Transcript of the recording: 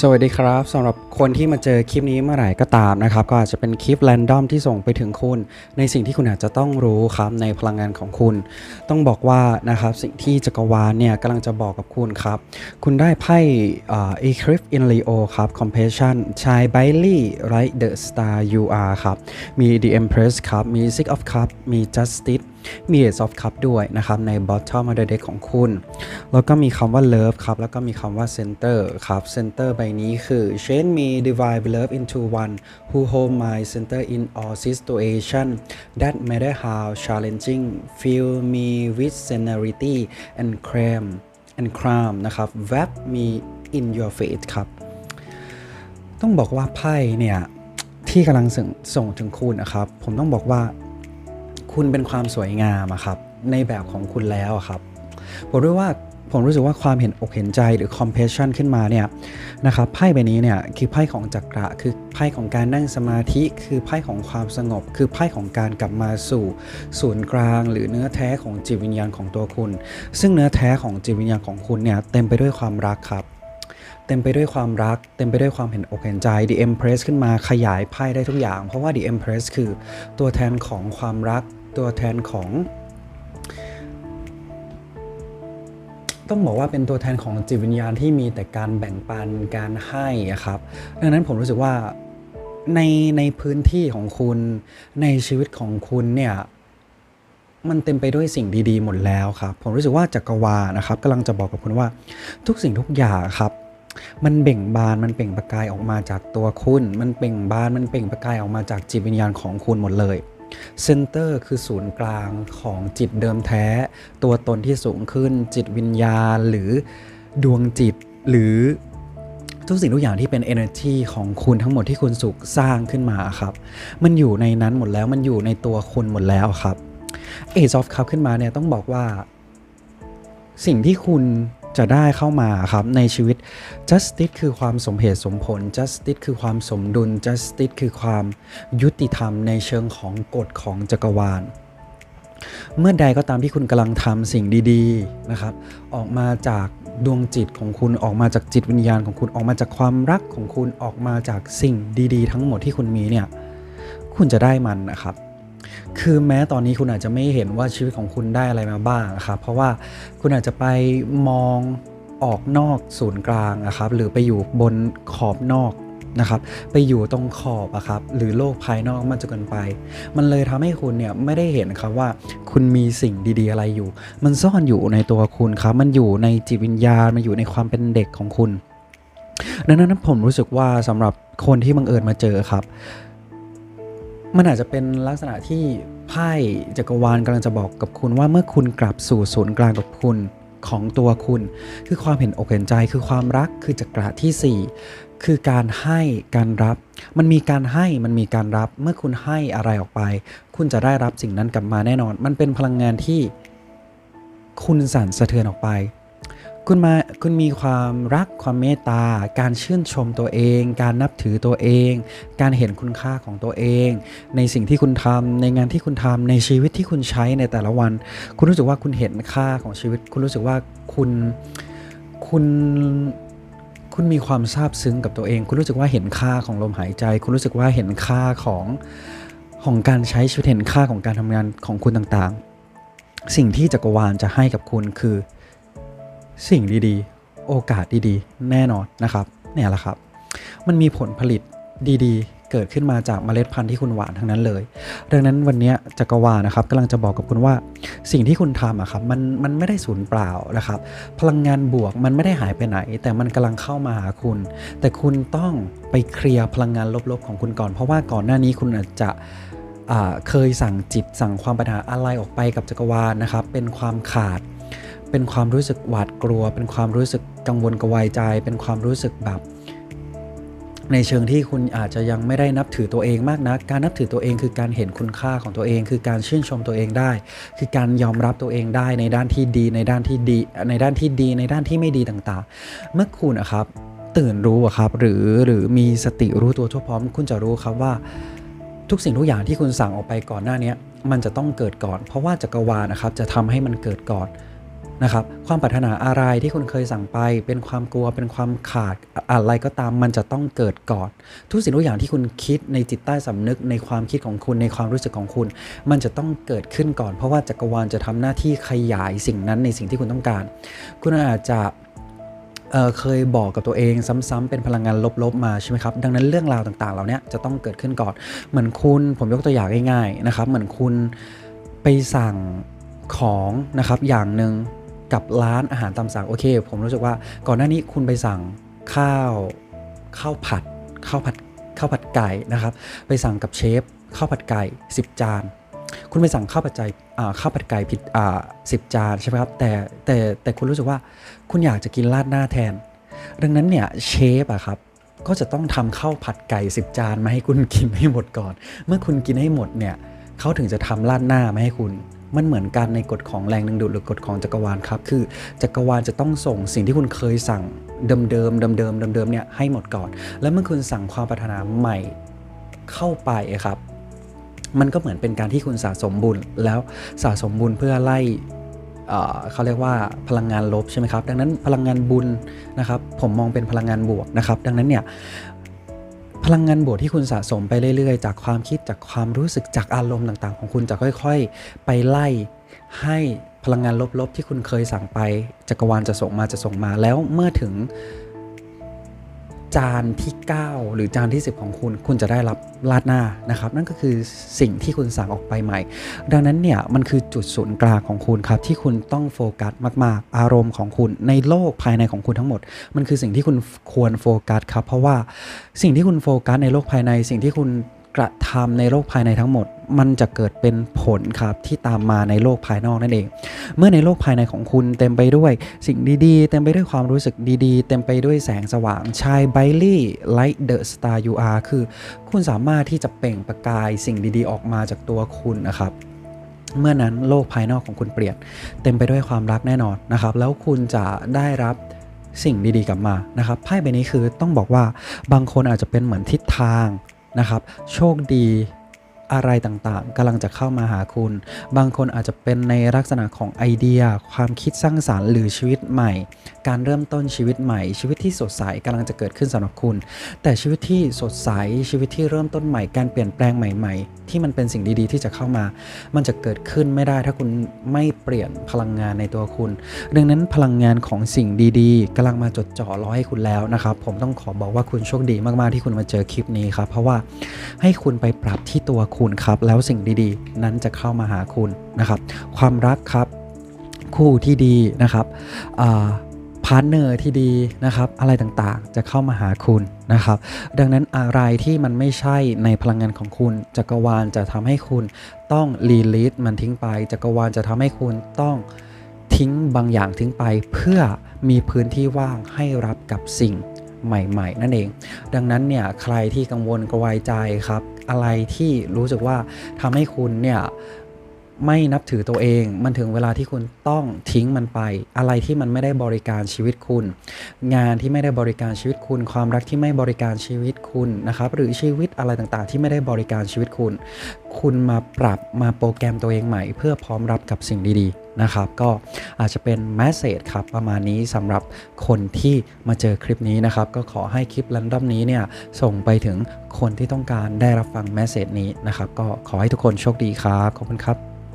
สวัสดีครับสำหรับคนที่มาเจอคลิปนี้เมื่อไหร่ก็ตามนะครับ ก็อาจจะเป็นคลิปแรนดอมที่ส่งไปถึงคุณ ในสิ่งที่คุณอาจจะต้องรู้ครับในพลังงานของคุณ ต้องบอกว่านะครับสิ่งที่จักรวาลเนี่ยกำลังจะบอกกับคุณครับ คุณได้ไพ่อ่า Eclipse in Leo ครับ Compassion ชาย b a i l e y Right the Star You Are ครับ มี The Empress ครับ มี Six of Cups มี Justice มี Ace of Cup ด้วยนะครับใน Bottom of the Deck ของคุณ แล้วก็มีคำว่า Love ครับ แล้วก็มีคำว่า Center ครับ Center ใบนี้คือ Change me divide love into one who hold my center in all situation that matter how challenging fill me with serenity and calm and calm นะครับ wrap me in your faith ครับ ต้องบอกว่าไพ่เนี่ยที่กำลังส่งส่งถึงคุณนะครับ ผมต้องบอกว่า คุณเป็นความสวยงามอะครับในแบบของคุณแล้วครับผมรู้ว่าผมรู้สึกว่าความเห็นอกเห็นใจหรือ compassion ขึ้นมาเนี่ยนะครับไพ่ใบนี้เนี่ยคือไพ่ของจักระคือไพ่ของการนั่งสมาธิคือไพ่ของความสงบ คือไพ่ของการกลับมาสู่ศูนย์กลาง หรือเนื้อแท้ของจิตวิญญาณของตัวคุณ ซึ่งเนื้อแท้ของจิตวิญญาณของคุณเนี่ยเต็มไปด้วยความรักครับ เต็มไปด้วยความรัก เต็มไปด้วยความเห็นอกเห็นใจ The Empress ขึ้นมาขยายไพ่ได้ทุกอย่าง เพราะว่า The Empress คือตัวแทนของความรัก ตัวแทนของ ต้องบอกว่าเป็นตัวแทนของจิตวิญญาณที่มีแต่การแบ่งปันการให้ครับ ดังนั้นผมรู้สึกว่าในในพื้นที่ของคุณในชีวิตของคุณเนี่ยมันเต็มไปด้วยสิ่งดีๆ หมดแล้วครับ ผมรู้สึกว่าจักรวาลนะครับกำลังจะบอกกับคุณว่าทุกสิ่งทุกอย่างครับ มันเบ่งบานมันเปล่งประกายออกมาจากตัวคุณ มันเปล่งบานมันเปล่งประกายออกมาจากจิตวิญญาณของคุณหมดเลยเซนเตอร์คือศูนย์กลางของจิตเดิมแท้ ตัวตนที่สูงขึ้น จิตวิญญาณหรือดวงจิตหรือทุกสิ่งทุกอย่างที่เป็น energy ของคุณทั้งหมดที่คุณสุขสร้างขึ้นมาครับ มันอยู่ในนั้นหมดแล้วมันอยู่ในตัวคุณหมดแล้วครับ Ace of Cup ขึ้นมาเนี่ยต้องบอกว่า สิ่งที่คุณ จะได้เข้ามาครับในชีวิต justice คือความสมเหตุสมผล justice คือความสมดุล justice คือความยุติธรรมในเชิงของกฎของจักรวาล เมื่อใดก็ตามที่คุณกำลังทำสิ่งดีๆนะครับ ออกมาจากดวงจิตของคุณออกมาจากจิตวิญญาณของคุณออกมาจากความรักของคุณออกมาจากสิ่งดีๆ ทั้งหมดที่คุณมีเนี่ย คุณจะได้มันนะครับ คือแม้ตอนนี้คุณอาจจะไม่เห็นว่าชีวิตของคุณได้อะไรมาบ้างครับเพราะว่าคุณอาจจะไปมองออกนอกศูนย์กลางนะครับ หรือไปอยู่บนขอบนอกนะครับ ไปอยู่ตรงขอบอะครับ หรือโลกภายนอกมันจะเกินไป มันเลยทำให้คุณเนี่ยไม่ได้เห็นครับว่าคุณมีสิ่งดีๆอะไรอยู่ มันซ่อนอยู่ในตัวคุณครับ มันอยู่ในจิตวิญญาณ มันอยู่ในความเป็นเด็กของคุณ ดังนั้นผมรู้สึกว่าสำหรับคนที่บังเอิญมาเจอครับ มันอาจจะเป็นลักษณะที่ไพ่จักรวาลกำลังจะบอกกับคุณว่าเมื่อคุณกลับสู่ศูนย์กลางกับคุณของตัวคุณ คือความเห็นอกเห็นใจคือความรักคือจักระที่ 4 คือการให้การรับ มันมีการให้มันมีการรับเมื่อคุณให้อะไรออกไป คุณจะได้รับสิ่งนั้นกลับมาแน่นอน มันเป็นพลังงานที่คุณสั่นสะเทือนออกไป คุณมาคุณมีความรักความเมตตา การชื่นชมตัวเอง การนับถือตัวเอง การเห็นคุณค่าของตัวเอง ในสิ่งที่คุณทำในงานที่คุณทำในชีวิตที่คุณใช้ในแต่ละวัน คุณรู้สึกว่าคุณเห็นค่าของชีวิต คุณรู้สึกว่าคุณคุณคุณมีความซาบซึ้งกับตัวเอง คุณรู้สึกว่าเห็นค่าของลมหายใจ คุณรู้สึกว่าเห็นค่าของของการใช้ชีวิตเห็นค่าของการทำงานของคุณต่างๆ สิ่งที่จักรวาลจะให้กับคุณคือ สิ่งดีๆ โอกาสดีๆ แน่นอนนะครับเนี่ยแหละครับ มันมีผลผลิตดีๆ เกิดขึ้นมาจากเมล็ดพันธุ์ที่คุณหวานทั้งนั้นเลย ดังนั้นวันนี้จักรวาลนะครับกำลังจะบอกกับคุณว่าสิ่งที่คุณทำอะครับมันมันไม่ได้สูญเปล่านะครับ พลังงานบวกมันไม่ได้หายไปไหน แต่มันกำลังเข้ามาหาคุณ แต่คุณต้องไปเคลียร์พลังงานลบๆของคุณก่อน เพราะว่าก่อนหน้านี้คุณอาจจะเคยสั่งจิตสั่งความปัญหาอะไรออกไปกับจักรวาลนะครับ เป็นความขาด เป็นความรู้สึกหวาดกลัว เป็นความรู้สึกกังวลกระวายใจ เป็นความรู้สึกแบบ ในเชิงที่คุณอาจจะยังไม่ได้นับถือตัวเองมากนะัก การนับถือตัวเองคือการเห็นคุณค่าของตัวเอง คือการชื่นชมตัวเองได้ คือการยอมรับตัวเองได้ในด้านที่ดี ในด้านที่ดี ในด้านที่ดี ในด้านที่ไม่ดีต่างๆ เมื่อคุณนะครับตื่นรู้อะครับหรือหรือมีสติรู้ตัวทั่วพร้อม คุณจะรู้ครับว่าทุกสิ่งทุกอย่างที่คุณสั่งออกไปก่อนหน้านี้มันจะต้องเกิดก่อน เพราะว่าจักรวาลนะครับจะทำให้มันเกิดก่อน นะครับความปรารถนาอะไรที่คุณเคยสั่งไป เป็นความกลัวเป็นความขาดอะไรก็ตามมันจะต้องเกิดก่อน ทุกสิ่งทุกอย่างที่คุณคิดในจิตใต้สำนึกในความคิดของคุณในความรู้สึกของคุณ มันจะต้องเกิดขึ้นก่อน เพราะว่าจักรวาลจะทำหน้าที่ขยายสิ่งนั้นในสิ่งที่คุณต้องการ คุณอาจจะเเคยบอกกับตัวเองซ้ำๆเป็นพลังงานลบๆมาใช่ไหมครับดังนั้นเรื่องราวต่างๆเหล่านี้จะต้องเกิดขึ้นก่อน เหมือนคุณผมยกตัวอย่างง่ายๆนะครับ เหมือนคุณไปสั่งของนะครับอย่างหนึ่ง กับร้านอาหารตามสั่งโอเค ผมรู้สึกว่าก่อนหน้านี้คุณไปสั่งข้าวข้าวผัดข้าวผัดข้าวผัดไก่นะครับ ไปสั่งกับเชฟข้าวผัดไก่ 10 จาน คุณไปสั่งข้าวผัดไก่ข้าวผัดไก่ผิดสิบจานใช่ไหมครับแต่แต่แต่คุณรู้สึกว่าคุณอยากจะกินราดหน้าแทน ดังนั้นเนี่ยเชฟอะครับก็จะต้องทำข้าวผัดไก่10 จานมาให้คุณกินให้หมดก่อน เมื่อคุณกินให้หมดเนี่ยเขาถึงจะทำราดหน้ามาให้คุณ มันเหมือนกันในกฎของแรงดึงดูดหรือกฎของจักรวาลครับ คือจักรวาลจะต้องส่งสิ่งที่คุณเคยสั่งเดิมๆเดิมๆเดิมเดิมเนี่ยให้หมดก่อน แล้วเมื่อคุณสั่งความปรารถนาใหม่เข้าไปครับ มันก็เหมือนเป็นการที่คุณสะสมบุญแล้วสะสมบุญเพื่อไล่เขาเรียกว่าพลังงานลบใช่ไหมครับ ดังนั้นพลังงานบุญนะครับ ผมมองเป็นพลังงานบวกนะครับ ดังนั้นเนี่ย พลังงานบวกที่คุณสะสมไปเรื่อยๆ จากความคิดจากความรู้สึกจากอารมณ์ต่างๆ ของคุณจะค่อยๆ ไปไล่ให้พลังงานลบๆ ที่คุณเคยสั่งไปจักรวาลจะส่งมาจะส่งมาแล้วเมื่อถึง จานที่ 9 หรือจานที่ 10 ของคุณ คุณจะได้รับราดหน้านะครับ นั่นก็คือสิ่งที่คุณสั่งออกไปใหม่ ดังนั้นเนี่ยมันคือจุดศูนย์กลางของคุณครับ ที่คุณต้องโฟกัสมากๆ อารมณ์ของคุณในโลกภายในของคุณทั้งหมด มันคือสิ่งที่คุณควรโฟกัสครับ เพราะว่าสิ่งที่คุณโฟกัสในโลกภายใน สิ่งที่คุณกระทำในโลกภายในทั้งหมด มันจะเกิดเป็นผลครับที่ตามมาในโลกภายนอกนั่นเอง เมื่อในโลกภายในของคุณเต็มไปด้วยสิ่งดีๆ เต็มไปด้วยความรู้สึกดีๆ เต็มไปด้วยแสงสว่างชายไบลี่ไลท์เดอะสตาร์ยูอาร์คือ คุณสามารถที่จะเปล่งประกายสิ่งดีๆ ออกมาจากตัวคุณนะครับเมื่อนั้นโลกภายนอกของคุณเปลี่ยน เต็มไปด้วยความรักแน่นอนนะครับ แล้วคุณจะได้รับสิ่งดีๆกลับมานะครับไพ่ใบนี้คือต้องบอกว่าบางคนอาจจะเป็นเหมือนทิศทางนะครับ โชคดี อะไรต่างๆกำลังจะเข้ามาหาคุณ บางคนอาจจะเป็นในลักษณะของไอเดีย ความคิดสร้างสารรค์หรือชีวิตใหม่ การเริ่มต้นชีวิตใหม่ ชีวิตที่สดใสกำลังจะเกิดขึ้นสำหรับคุณ แต่ชีวิตที่สดใสชีวิตที่เริ่มต้นใหม่ การเปลี่ยนแปลงใหม่ ๆ ที่มันเป็นสิ่งดีๆ ที่จะเข้ามา มันจะเกิดขึ้นไม่ได้ถ้าคุณไม่เปลี่ยนพลังงานในตัวคุณ ดังนั้นพลังงานของสิ่งดีๆกำลังมาจดจ่อรอให้คุณแล้วนะครับผมต้องขอบอกว่าคุณโชคดีมากๆที่คุณมาเจอคลิปนี้ครับเพราะว่าให้คุณไปปรับที่ตัวคุณครับ แล้วสิ่งดีๆ นั้นจะเข้ามาหาคุณนะครับ ความรักครับ คู่ที่ดีนะครับพาร์ทเนอร์ที่ดีนะครับอะไรต่างๆ จะเข้ามาหาคุณนะครับ ดังนั้นอะไรที่มันไม่ใช่ในพลังงานของคุณ จักรวาลจะทำให้คุณต้องรีลิสมันทิ้งไป จักรวาลจะทำให้คุณต้องทิ้งบางอย่างทิ้งไป เพื่อมีพื้นที่ว่างให้รับกับสิ่งใหม่ ๆ นั่นเอง ดังนั้นเนี่ยใครที่กังวลกระวายใจครับ อะไรที่รู้สึกว่าทำให้คุณเนี่ยไม่นับถือตัวเอง มันถึงเวลาที่คุณต้องทิ้งมันไป อะไรที่มันไม่ได้บริการชีวิตคุณ งานที่ไม่ได้บริการชีวิตคุณ ความรักที่ไม่บริการชีวิตคุณนะครับ หรือชีวิตอะไรต่างๆ ที่ไม่ได้บริการชีวิตคุณ คุณมาปรับมาโปรแกรมตัวเองใหม่ เพื่อพร้อมรับกับสิ่งดีๆ นะครับ ก็อาจจะเป็นแมสเซจครับประมาณนี้สำหรับคนที่มาเจอคลิปนี้นะครับ ก็ขอให้คลิปรันดอมนี้เนี่ยส่งไปถึงคนที่ต้องการได้รับฟังแมสเซจนี้นะครับ ก็ขอให้ทุกคนโชคดีครับ ขอบคุณครับ